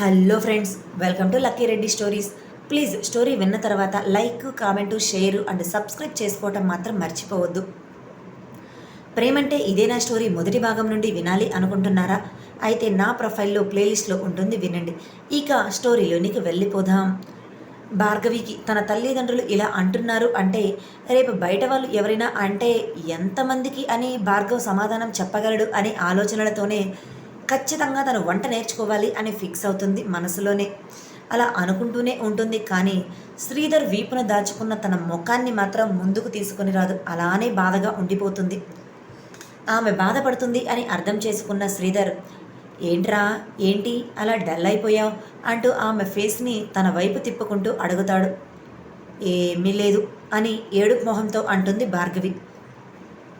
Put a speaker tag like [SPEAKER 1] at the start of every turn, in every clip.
[SPEAKER 1] Hello friends welcome to lucky Reddy stories. Please story విన్న తర్వాత like comment share and subscribe చేసుకోవటం మాత్రం మర్చిపోవద్దు. ప్రేమంటే ఇదేనా స్టోరీ మొదటి భాగం నుండి వినాలి అనుకుంటున్నారా? అయితే నా ప్రొఫైల్లో ప్లేలిస్ట్లో ఉంటుంది వినండి. ఇక స్టోరీలోనికి వెళ్ళిపోదాం. భార్గవికి తన తల్లిదండ్రులు ఇలా అంటున్నారు అంటే రేపు బయట వాళ్ళు ఎవరైనా అంటే ఎంతమందికి అని భార్గవ్ సమాధానం చెప్పగలడు అనే ఆలోచనలతోనే ఖచ్చితంగా తను వంట నేర్చుకోవాలి అని ఫిక్స్ అవుతుంది మనసులోనే. అలా అనుకుంటూనే ఉంటుంది కానీ శ్రీధర్ వీపున దాచుకున్న తన ముఖాన్ని మాత్రం ముందుకు తీసుకొని రాదు. అలానే బాధగా ఉండిపోతుంది. ఆమె బాధపడుతుంది అని అర్థం చేసుకున్న శ్రీధర్ ఏంట్రా? ఏంటి? అలా డల్ అయిపోయావు? అంటూ ఆమె ఫేస్ని తన వైపు తిప్పుకుంటూ అడుగుతాడు. ఏమీ లేదు అని ఏడుపు మొహంతో అంటుంది భార్గవి.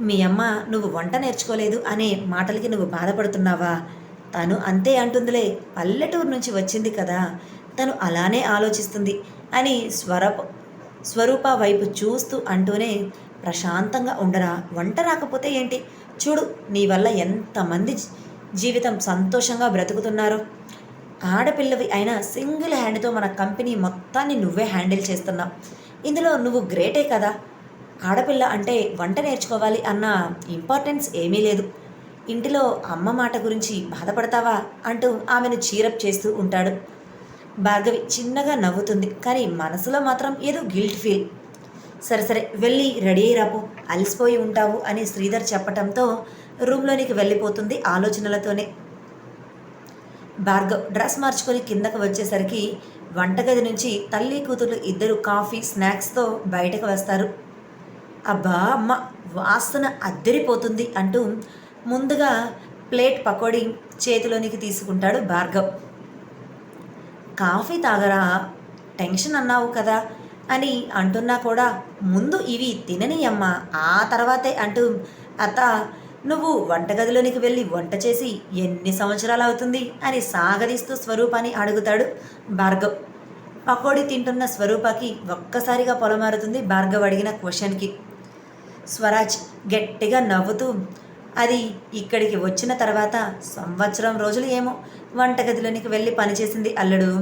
[SPEAKER 1] మీ అమ్మ నువ్వు వంట నేర్చుకోలేదు అనే మాటలకి నువ్వు బాధపడుతున్నావా? తను అంతే అంటుందిలే పల్లెటూరు నుంచి వచ్చింది కదా తను అలానే ఆలోచిస్తుంది అని స్వరప స్వరూప వైపు చూస్తూ అంటూనే ప్రశాంతంగా ఉండరా? వంట రాకపోతే ఏంటి? చూడు నీ వల్ల ఎంతమంది జీవితం సంతోషంగా బ్రతుకుతున్నారో. ఆడపిల్లవి అయినా సింగిల్ హ్యాండ్తో మన కంపెనీ మొత్తాన్ని నువ్వే హ్యాండిల్ చేస్తున్నావు. ఇందులో నువ్వు గ్రేటే కదా. ఆడపిల్ల అంటే వంట నేర్చుకోవాలి అన్న ఇంపార్టెన్స్ ఏమీ లేదు. ఇంటిలో అమ్మ మాట గురించి బాధపడతావా అంటూ ఆమెను చీరప్ చేస్తూ ఉంటాడు. భార్గవి చిన్నగా నవ్వుతుంది కానీ మనసులో మాత్రం ఏదో గిల్ట్ ఫీల్ సరే సరే వెళ్ళి రెడీ అయి రాపో అలసిపోయి ఉంటావు అని శ్రీధర్ చెప్పటంతో రూమ్లోనికి వెళ్ళిపోతుంది ఆలోచనలతోనే. భార్గవ్ డ్రెస్ మార్చుకొని కిందకు వచ్చేసరికి వంటగది నుంచి తల్లి కూతురు ఇద్దరు కాఫీ స్నాక్స్తో బయటకు వస్తారు. అబ్బా అమ్మ వాసన అద్దరిపోతుంది అంటూ ముందుగా ప్లేట్ పకోడీ చేతిలోనికి తీసుకుంటాడు భార్గవ్. కాఫీ తాగరా టెన్షన్ అన్నావు కదా అని అంటున్నా కూడా ముందు ఇవి తిననీయమ్మా ఆ తర్వాతే అంటూ అత్త నువ్వు వంటగదిలోనికి వెళ్ళి వంట చేసి ఎన్ని సంవత్సరాలు అవుతుంది అని సాగదీస్తూ స్వరూపాన్ని అడుగుతాడు భార్గవ్. పకోడీ తింటున్న స్వరూపకి ఒక్కసారిగా పొలమారుతుంది భార్గవ్ అడిగిన క్వశ్చన్కి. స్వరాజ్ గట్టిగా నవ్వుతూ అది ఇక్కడికి వచ్చిన తర్వాత సంవత్సరం రోజులు ఏమో వంటగదిలోనికి వెళ్ళి పనిచేసింది అల్లుడు.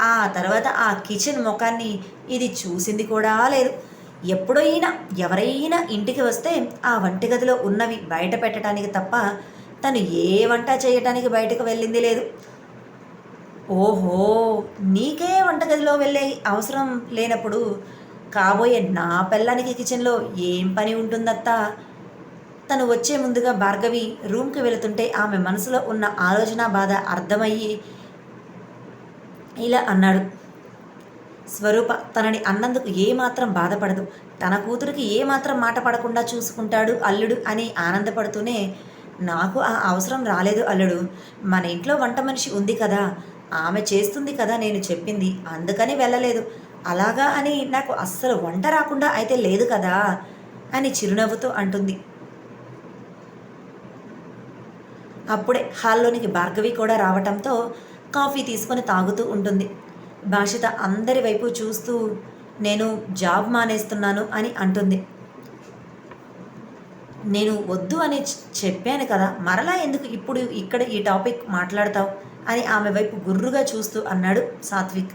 [SPEAKER 1] ఆ తర్వాత ఆ కిచెన్ ముఖాన్ని ఇది చూసింది కూడా లేదు. ఎప్పుడైనా ఎవరైనా ఇంటికి వస్తే ఆ వంటగదిలో ఉన్నవి బయట పెట్టడానికి తప్ప తను ఏ వంట చేయటానికి బయటకు వెళ్ళింది లేదు. ఓహో నీకే వంటగదిలో వెళ్ళే అవసరం లేనప్పుడు కాబోయే నా పిల్లానికి కిచెన్లో ఏం పని ఉంటుందత్తా? తను వచ్చే ముందుగా భార్గవి రూమ్కి వెళుతుంటే ఆమె మనసులో ఉన్న ఆలోచన బాధ అర్థమయ్యి ఇలా అన్నాడు. స్వరూప తనని అన్నందుకు ఏమాత్రం బాధపడదు. తన కూతురికి ఏమాత్రం మాట పడకుండా చూసుకుంటాడు అల్లుడు అని ఆనందపడుతూనే నాకు ఆ అవసరం రాలేదు అల్లుడు. మన ఇంట్లో వంట మనిషి ఉంది కదా ఆమె చేస్తుంది కదా నేను చెప్పింది అందుకని వెళ్ళలేదు. అలాగా అని నాకు అస్సలు వంట రాకుండా అయితే లేదు కదా అని చిరునవ్వుతో అంటుంది. అప్పుడే హాల్లోనికి భార్గవి కూడా రావటంతో కాఫీ తీసుకొని తాగుతూ ఉంటుంది. భాషిత అందరి వైపు చూస్తూ నేను జాబ్ మానేస్తున్నాను అని అంటుంది. నేను వద్దు అని చెప్పాను కదా మరలా ఎందుకు ఇప్పుడు ఇక్కడ ఈ టాపిక్ మాట్లాడతావు అని ఆమె వైపు గుర్రుగా చూస్తూ అన్నాడు సాత్విక్.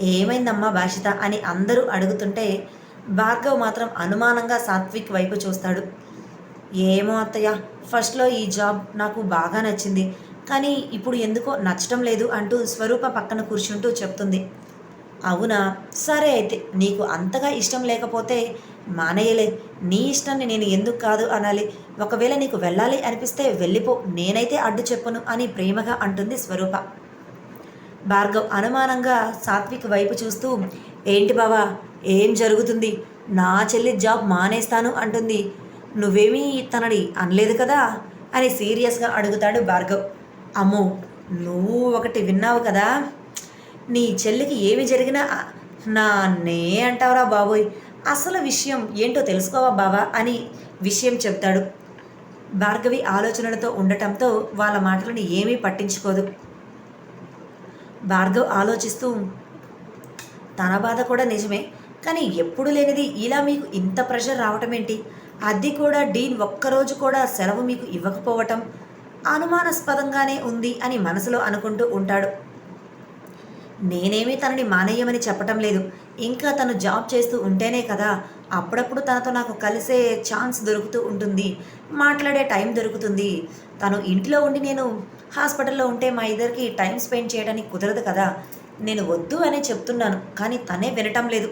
[SPEAKER 1] ఏమైందమ్మా భాషిత అని అందరూ అడుగుతుంటే భార్గవ్ మాత్రం అనుమానంగా సాత్విక్ వైపు చూస్తాడు. ఏమో అత్తయ్య ఫస్ట్లో ఈ జాబ్ నాకు బాగా నచ్చింది. కానీ ఇప్పుడు ఎందుకో నచ్చటం లేదు అంటూ స్వరూప పక్కన కూర్చుంటూ చెప్తుంది. అవునా? సరే అయితే నీకు అంతగా ఇష్టం లేకపోతే మానేయలే. నీ ఇష్టాన్ని నేను ఎందుకు కాదు అనాలి. ఒకవేళ నీకు వెళ్ళాలి అనిపిస్తే వెళ్ళిపో నేనైతే అడ్డు చెప్పను అని ప్రేమగా అంటుంది స్వరూప. భార్గవ్ అనుమానంగా సాత్విక్ వైపు చూస్తూ ఏంటి బావా ఏం జరుగుతుంది? నా చెల్లి జాబ్ మానేస్తాను అంటుంది. నువ్వేమీ తనని అనలేదు కదా? అని సీరియస్గా అడుగుతాడు భార్గవ్. అమ్మో నువ్వు ఒకటి విన్నావు కదా? నీ చెల్లికి ఏమి జరిగినా నా నే అంటావురా బాబోయ్. అసలు విషయం ఏంటో తెలుసుకోవా బావా? అని విషయం చెప్తాడు. భార్గవి ఆలోచనలతో ఉండటంతో వాళ్ళ మాటలను ఏమీ పట్టించుకోదు. భార్గవ్ ఆలోచిస్తూ తన బాధ కూడా నిజమే కానీ ఎప్పుడు లేనిది ఇలా మీకు ఇంత ప్రెషర్ రావటం ఏంటి అది కూడా డీన్ ఒక్కరోజు కూడా సెలవు మీకు ఇవ్వకపోవటం అనుమానాస్పదంగానే ఉంది అని మనసులో అనుకుంటూ ఉంటాడు. నేనేమీ తనని మానేయమని చెప్పటం లేదు. ఇంకా తను జాబ్ చేస్తూ ఉంటేనే కదా అప్పుడప్పుడు తనతో నాకు కలిసే ఛాన్స్ దొరుకుతూ ఉంటుంది. మాట్లాడే టైం దొరుకుతుంది. తను ఇంట్లో ఉండి నేను హాస్పిటల్లో ఉంటే మా ఇద్దరికి టైం స్పెండ్ చేయడానికి కుదరదు కదా. నేను వద్దు అనే చెప్తున్నాను కానీ తనే వినటం లేదు.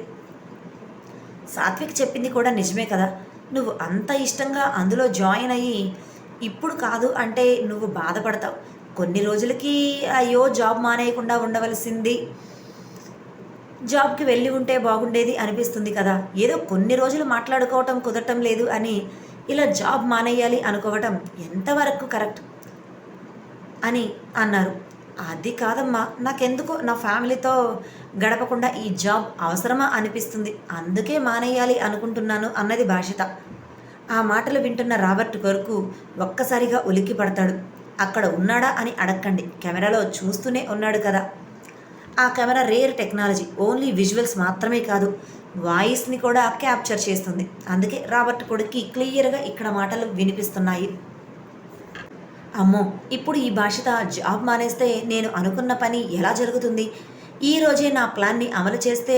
[SPEAKER 1] సాత్విక్ చెప్పింది కూడా నిజమే కదా. నువ్వు అంత ఇష్టంగా అందులో జాయిన్ అయ్యి ఇప్పుడు కాదు అంటే నువ్వు బాధపడతావు. కొన్ని రోజులకి అయ్యో జాబ్ మానేయకుండా ఉండవలసింది. జాబ్కి వెళ్ళి ఉంటే బాగుండేది అనిపిస్తుంది కదా. ఏదో కొన్ని రోజులు మాట్లాడుకోవటం కుదరటం లేదు అని ఇలా జాబ్ మానేయాలి అనుకోవటం ఎంతవరకు కరెక్ట్? అని అన్నారు. అది కాదమ్మా నాకెందుకో నా ఫ్యామిలీతో గడపకుండా ఈ జాబ్ అవసరమా అనిపిస్తుంది. అందుకే మానేయాలి అనుకుంటున్నాను అన్నది భాషిత ఆ మాటలు వింటున్న రాబర్ట్ కొరకు ఒక్కసారిగా ఉలిక్కి పడతాడు. అక్కడ ఉన్నాడా అని అడక్కండి. కెమెరాలో చూస్తూనే ఉన్నాడు కదా. ఆ camera rare technology only visuals మాత్రమే కాదు వాయిస్ని కూడా క్యాప్చర్ చేస్తుంది. అందుకే రాబర్ట్ కొడుక్కి క్లియర్గా ఇక్కడ మాటలు వినిపిస్తున్నాయి. అమ్మో ఇప్పుడు ఈ భాషిత జాబ్ మానేస్తే నేను అనుకున్న పని ఎలా జరుగుతుంది? ఈ రోజే నా ప్లాన్ని అమలు చేస్తే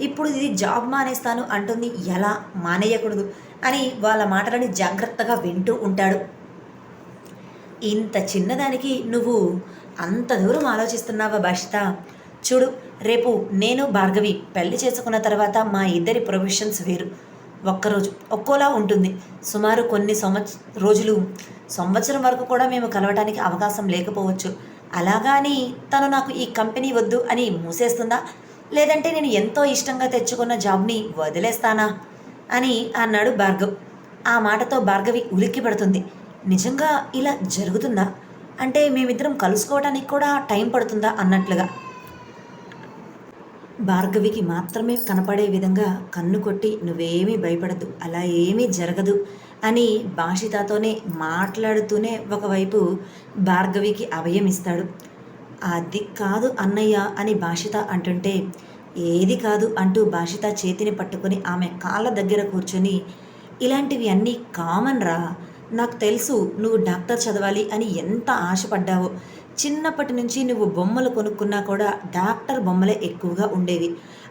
[SPEAKER 1] ఇప్పుడు ఇది జాబ్ మానేస్తాను అంటుంది ఎలా మానేయకూడదు? అని వాళ్ళ మాటలని జాగ్రత్తగా వింటూ ఉంటాడు. ఇంత చిన్నదానికి నువ్వు అంత దూరం ఆలోచిస్తున్నావా భాషిత చూడు రేపు నేను భార్గవి పెళ్ళి చేసుకున్న తర్వాత మా ఇద్దరి ప్రొఫెషన్స్ వేరు. ఒక్కరోజు ఒక్కోలా ఉంటుంది. సుమారు కొన్ని సంవత్స రోజులు సంవత్సరం వరకు కూడా మేము కలవటానికి అవకాశం లేకపోవచ్చు. అలాగాని తను నాకు ఈ కంపెనీ వద్దు అని మూసేస్తుందా? లేదంటే నేను ఎంతో ఇష్టంగా తెచ్చుకున్న జాబ్ని వదిలేస్తానా? అని అన్నాడు భార్గవ్. ఆ మాటతో భార్గవి ఉలిక్కి పడుతుంది. నిజంగా ఇలా జరుగుతుందా? అంటే మేమిద్దరం కలుసుకోవడానికి కూడా టైం పడుతుందా అన్నట్లుగా. భార్గవికి మాత్రమే కనపడే విధంగా కన్ను కొట్టి నువ్వేమీ భయపడద్దు. అలా ఏమీ జరగదు. అని భాషితతోనే మాట్లాడుతూనే ఒకవైపు భార్గవికి అభయం ఇస్తాడు. అది కాదు అన్నయ్య అని భాషిత అంటుంటే ఏది కాదు అంటూ భాషిత చేతిని పట్టుకొని ఆమె కాళ్ళ దగ్గర కూర్చొని ఇలాంటివి అన్నీ కామన్ రా నాకు తెలుసు నువ్వు డాక్టర్ చదవాలి అని ఎంత ఆశపడ్డావో. చిన్నప్పటి నుంచి నువ్వు బొమ్మలు కొనుక్కున్నా కూడా డాక్టర్ బొమ్మలే ఎక్కువగా ఉండేవి.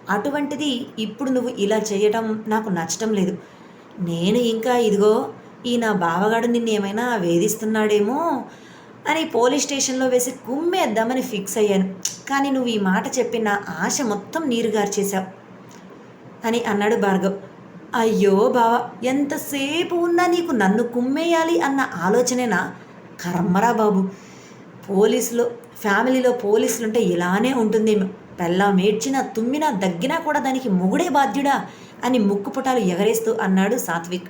[SPEAKER 1] అటువంటిది ఇప్పుడు నువ్వు ఇలా చేయటం నాకు నచ్చటం లేదు. నేను ఇంకా ఇదిగో ఈ నా బావగాడు నిన్ను ఏమైనా వేధిస్తున్నాడేమో అని పోలీస్ స్టేషన్లో వేసి కుమ్మేద్దామని ఫిక్స్ అయ్యాను. కానీ నువ్వు ఈ మాట చెప్పి నా ఆశ మొత్తం నీరుగార్చేశావు అని అన్నాడు భార్గవ్. అయ్యో బావ ఎంతసేపు ఉన్నా నీకు నన్ను కుమ్మేయాలి అన్న ఆలోచనేనా? కర్మరా బాబు. పోలీసులో ఫ్యామిలీలో పోలీసులు ఉంటే ఇలానే ఉంటుందేమో. పెళ్ళా మేడ్చినా తుమ్మినా దగ్గినా కూడా దానికి మొగుడే బాధ్యుడా? అని ముక్కుపుటాలు ఎగరేస్తూ అన్నాడు సాత్విక్.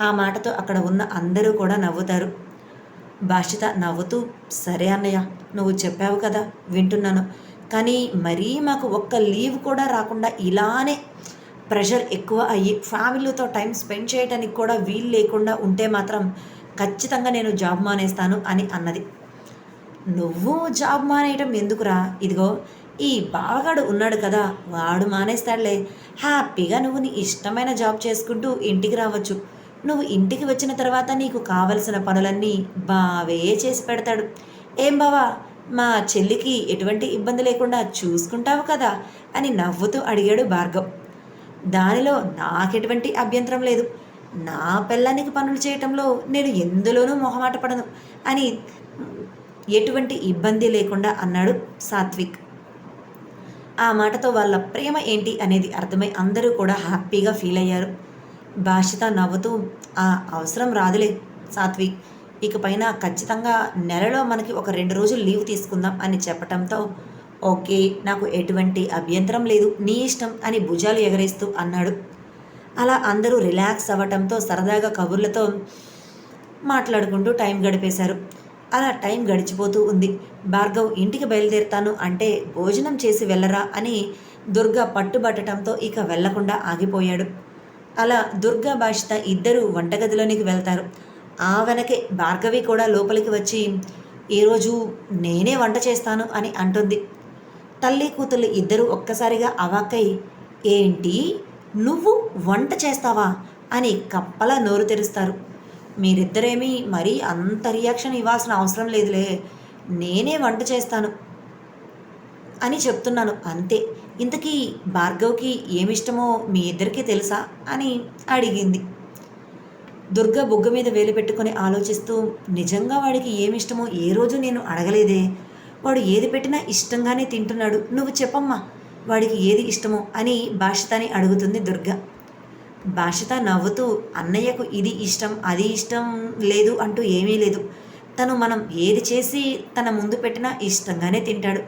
[SPEAKER 1] ఆ మాటతో అక్కడ ఉన్న అందరూ కూడా నవ్వుతారు. భాషిత నవ్వుతూ సరే అన్నయ్య నువ్వు చెప్పావు కదా వింటున్నాను. కానీ మరీ మాకు ఒక్క లీవ్ కూడా రాకుండా ఇలానే ప్రెషర్ ఎక్కువ అయ్యి ఫ్యామిలీతో టైం స్పెండ్ చేయడానికి కూడా వీలు లేకుండా ఉంటే మాత్రం ఖచ్చితంగా నేను జాబ్ మానేస్తాను అని అన్నది. నువ్వు జాబ్ మానేయటం ఎందుకురా? ఇదిగో ఈ బావగాడు ఉన్నాడు కదా వాడు మానేస్తాడులే. హ్యాపీగా నువ్వు నీ ఇష్టమైన జాబ్ చేసుకుంటూ ఇంటికి రావచ్చు. నువ్వు ఇంటికి వచ్చిన తర్వాత నీకు కావలసిన పనులన్నీ బావే చేసి పెడతాడు. ఏం బావా మా చెల్లికి ఎటువంటి ఇబ్బంది లేకుండా చూసుకుంటావు కదా అని నవ్వుతూ అడిగాడు భార్గవ్. దానిలో నాకెటువంటి అభ్యంతరం లేదు. నా పిల్లానికి పనులు చేయటంలో నేను ఎందులోనూ మొహమాట పడను అని ఎటువంటి ఇబ్బంది లేకుండా అన్నాడు సాత్విక్. ఆ మాటతో వాళ్ళ ప్రేమ ఏంటి అనేది అర్థమై అందరూ కూడా హ్యాపీగా ఫీల్ అయ్యారు. భాషిత నవ్వుతూ ఆ అవసరం రాదులే సాత్విక్. ఇకపైన ఖచ్చితంగా నెలలో మనకి ఒక రెండు రోజులు లీవ్ తీసుకుందాం అని చెప్పటంతో ఓకే నాకు ఎటువంటి అభ్యంతరం లేదు నీ ఇష్టం అని భుజాలు ఎగరేస్తూ అన్నాడు. అలా అందరూ రిలాక్స్ అవ్వటంతో సరదాగా కబుర్లతో మాట్లాడుకుంటూ టైం గడిపేశారు. అలా టైం గడిచిపోతూ ఉంది. భార్గవ్ ఇంటికి బయలుదేరుతాను అంటే భోజనం చేసి వెళ్ళరా అని దుర్గా పట్టుబట్టడంతో ఇక వెళ్ళకుండా ఆగిపోయాడు. అలా దుర్గా భాషిత ఇద్దరూ వంటగదిలోనికి వెళ్తారు. ఆ వెనకే భార్గవి కూడా లోపలికి వచ్చి ఈరోజు నేనే వంట చేస్తాను అని అంటుంది. తల్లి కూతుళ్ళు ఇద్దరు ఒక్కసారిగా అవాక్కై ఏంటి? నువ్వు వంట చేస్తావా? అని కప్పలా నోరు తెరుస్తారు. మీరిద్దరేమీ మరీ అంత రియాక్షన్ ఇవ్వాల్సిన అవసరం లేదులే. నేనే వంట చేస్తాను అని చెప్తున్నాను. అంతే. ఇంతకీ భార్గవ్కి ఏమిష్టమో మీ ఇద్దరికీ తెలుసా అని అడిగింది. దుర్గ బుగ్గ మీద వేలు పెట్టుకొని ఆలోచిస్తూ నిజంగా వాడికి ఏమిష్టమో ఏ రోజు నేను అడగలేదే. వాడు ఏది పెట్టినా ఇష్టంగానే తింటున్నాడు. నువ్వు చెప్పమ్మా వాడికి ఏది ఇష్టమో అని భాషితాని అడుగుతుంది దుర్గ. భాషిత నవ్వుతూ అన్నయ్యకు ఇది ఇష్టం అది ఇష్టం లేదు అంటూ ఏమీ లేదు. తను మనం ఏది చేసి తన ముందు పెట్టినా ఇష్టంగానే తింటాడు.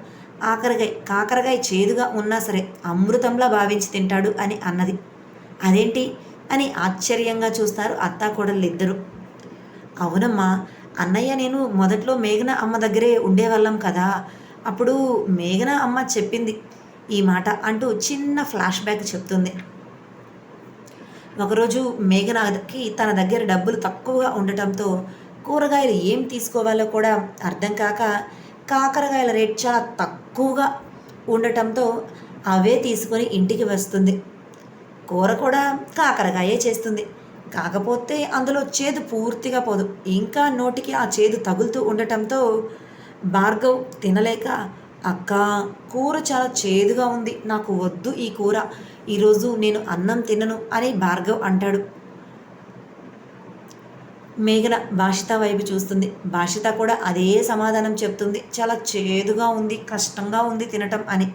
[SPEAKER 1] ఆకరకాయ కాకరకాయ చేదుగా ఉన్నా సరే అమృతంలా భావించి తింటాడు అని అన్నది. అదేంటి? అని ఆశ్చర్యంగా చూస్తారు అత్తా కోడళ్ళిద్దరూ అవునమ్మా అన్నయ్య నేను మొదట్లో మేఘన అమ్మ దగ్గరే ఉండేవాళ్ళం కదా అప్పుడు మేఘన అమ్మ చెప్పింది ఈ మాట అంటూ చిన్న ఫ్లాష్ బ్యాక్ చెప్తుంది. ఒకరోజు మేఘనాథ్కి తన దగ్గర డబ్బులు తక్కువగా ఉండటంతో కూరగాయలు ఏం తీసుకోవాలో కూడా అర్థం కాక కాకరకాయల రేట్ చాలా తక్కువగా ఉండటంతో అవే తీసుకొని ఇంటికి వస్తుంది. కూర కూడా కాకరకాయే చేస్తుంది. కాకపోతే అందులో చేదు పూర్తిగా పోదు. ఇంకా నోటికి ఆ చేదు తగులుతూ ఉండటంతో భార్గవ్ తినలేక అక్క కూర చాలా చేదుగా ఉంది. నాకు వద్దు ఈ కూర. ఈరోజు నేను అన్నం తినను అని భార్గవ్ అంటాడు. మేఘన భాషిత వైపు చూస్తుంది. భాషిత కూడా అదే సమాధానం చెప్తుంది. చాలా చేదుగా ఉంది కష్టంగా ఉంది తినటం అని.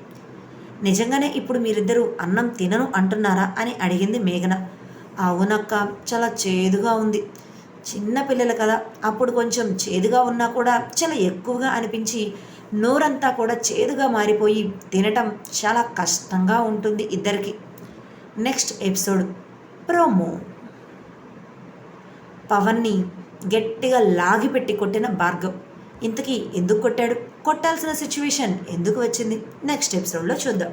[SPEAKER 1] నిజంగానే ఇప్పుడు మీరిద్దరూ అన్నం తినను అంటున్నారా అని అడిగింది మేఘన. అవునక్క చాలా చేదుగా ఉంది. చిన్న పిల్లలు కదా అప్పుడు కొంచెం చేదుగా ఉన్నా కూడా చాలా ఎక్కువగా అనిపించి నోరంతా కూడా చేదుగా మారిపోయి తినటం చాలా కష్టంగా ఉంటుంది ఇద్దరికి. Next episode promo. పవన్ని గట్టిగా లాగిపెట్టి కొట్టిన భార్గవ్. ఇంతకీ ఎందుకు కొట్టాడు? కొట్టాల్సిన సిచ్యువేషన్ ఎందుకు వచ్చింది? నెక్స్ట్ ఎపిసోడ్లో చూద్దాం.